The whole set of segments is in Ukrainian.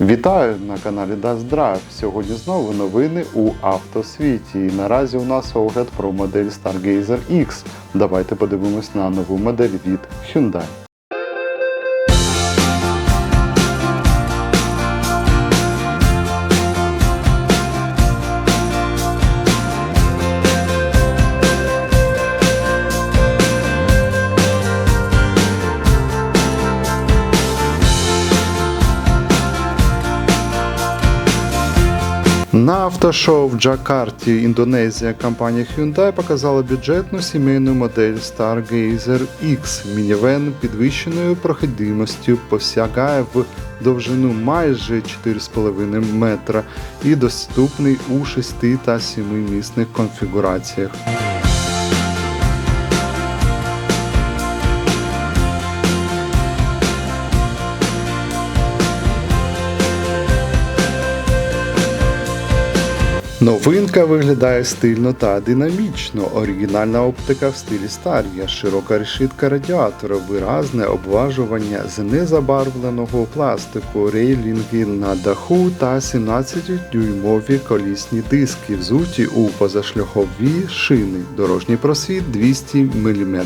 Вітаю на каналі Das Drive. Сьогодні знову новини у автосвіті. І наразі у нас огляд про модель Stargazer X. Давайте подивимось на нову модель від Hyundai. На автошоу в Джакарті, Індонезія, компанія Hyundai показала бюджетну сімейну модель Stargazer X. Мінівен підвищеною проходимостю посягає в довжину майже 4,5 метра і доступний у 6 та 7 місних конфігураціях. Новинка виглядає стильно та динамічно. Оригінальна оптика в стилі Стар'я, широка решітка радіатора, виразне обважування з незабарвленого пластику, рейлінги на даху та 17-дюймові колісні диски, взуті у позашляхові шини. Дорожній просвіт 200 мм.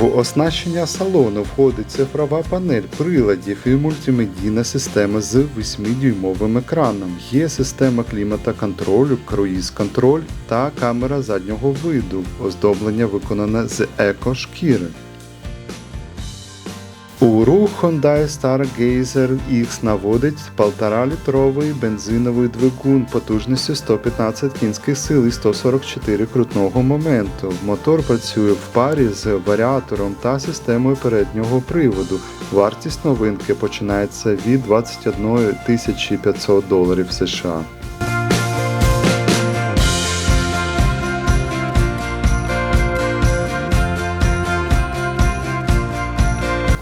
В оснащення салону входить цифрова панель приладів і мультимедійна система з 8-дюймовим екраном. Є система клімата-контролю, круїз-контроль та камера заднього виду. Оздоблення виконане з еко-шкіри. У рух Hyundai Stargazer X наводить 1,5-літровий бензиновий двигун потужністю 115 кінських сил і 144 крутного моменту. Мотор працює в парі з варіатором та системою переднього приводу. Вартість новинки починається від 21 500 доларів США.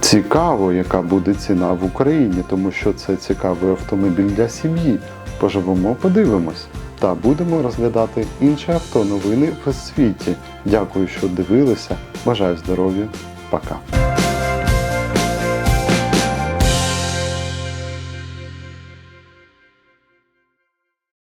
Цікаво, яка буде ціна в Україні, тому що це цікавий автомобіль для сім'ї. Поживемо, подивимось. Та будемо розглядати інші автоновини в світі. Дякую, що дивилися. Бажаю здоров'я. Пока.